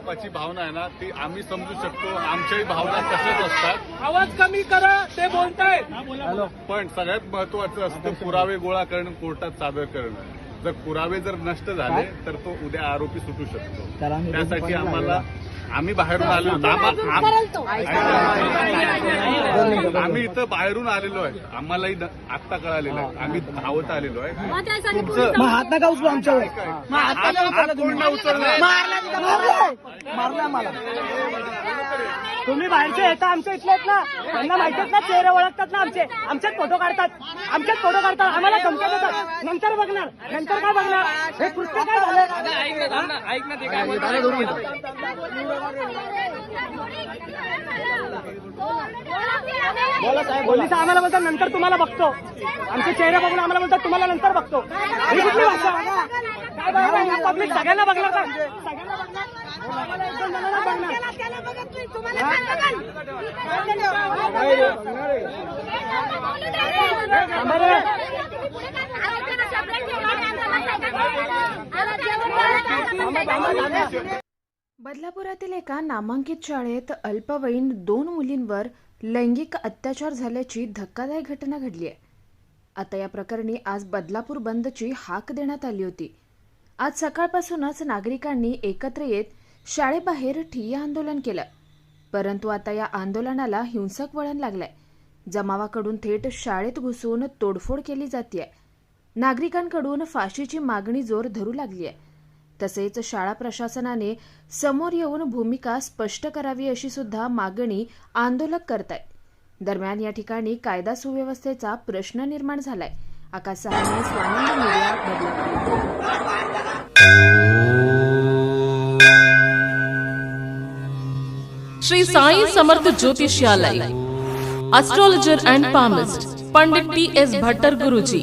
संतापाची भावना आहे ना ती आम्ही समजू शकतो. आमच्याही भावना तशाच असतात. आवाज कमी करा ते बोलताय पण सगळ्यात महत्वाचं असतं पुरावे गोळा करणं कोर्टात सादर करणं. जर पुरावे जर नष्ट झाले तर तो उद्या आरोपी सुटू शकतो. त्यासाठी आम्हाला आम्ही बाहेरून आलो होतो. आम्हा- आम- आम्ही इथं बाहेरून आलेलो आहे आम्हालाही आत्ता कळालेलं आहे आम्ही धावत आलेलो आहे तुमचं हात नका उचलू आमच्यावर हात कोण मारला मला तुम्ही बाहेरचे येता आमच्या इथले आहेत ना त्यांना माहितीच ना चेहरे ओळखतात ना आमचे आमच्याच फोटो काढतात आमच्याच फोटो काढतात आम्हाला धमक्या देतात नंतर बघणार नंतर काय बघणार हे कृत्य काय झालं ऐक ना ते बोला साहेब पोलीस आम्हाला बोलतात नंतर तुम्हाला बघतो. आमचे चेहरे बघून आम्हाला बोलतात तुम्हाला नंतर बघतो. ही कुठली भाषा? पब्लिक सगळ्यांना बघणार का? सगळ्यांना बघणार. बदलापुरातील एका नामांकित शाळेत अल्पवयीन दोन मुलींवर लैंगिक अत्याचार झाल्याची धक्कादायक घटना घडली आहे. आता या प्रकरणी आज बदलापूर बंदची हाक देण्यात आली होती. आज सकाळपासूनच नागरिकांनी एकत्र येत शाळेबाहेर ठिय्या आंदोलन केलं. परंतु आता या आंदोलनाला हिंसक वळण लागलंय. जमावाकडून थेट शाळेत घुसून तोडफोड केली जाते नागरिकांकडून फाशीची मागणी जोर धरू लागली आहे तसेच शाळा प्रशासनाने समोर येऊन भूमिका स्पष्ट करावी अशी सुद्धा मागणी आंदोलक करतायत. दरम्यान या ठिकाणी कायदा सुव्यवस्थेचा प्रश्न निर्माण झालाय. आकाश सहाने Swanand media Shri Sai Samarth Jyotishalaya astrologer and palmist Pandit T S Bhattar Guruji.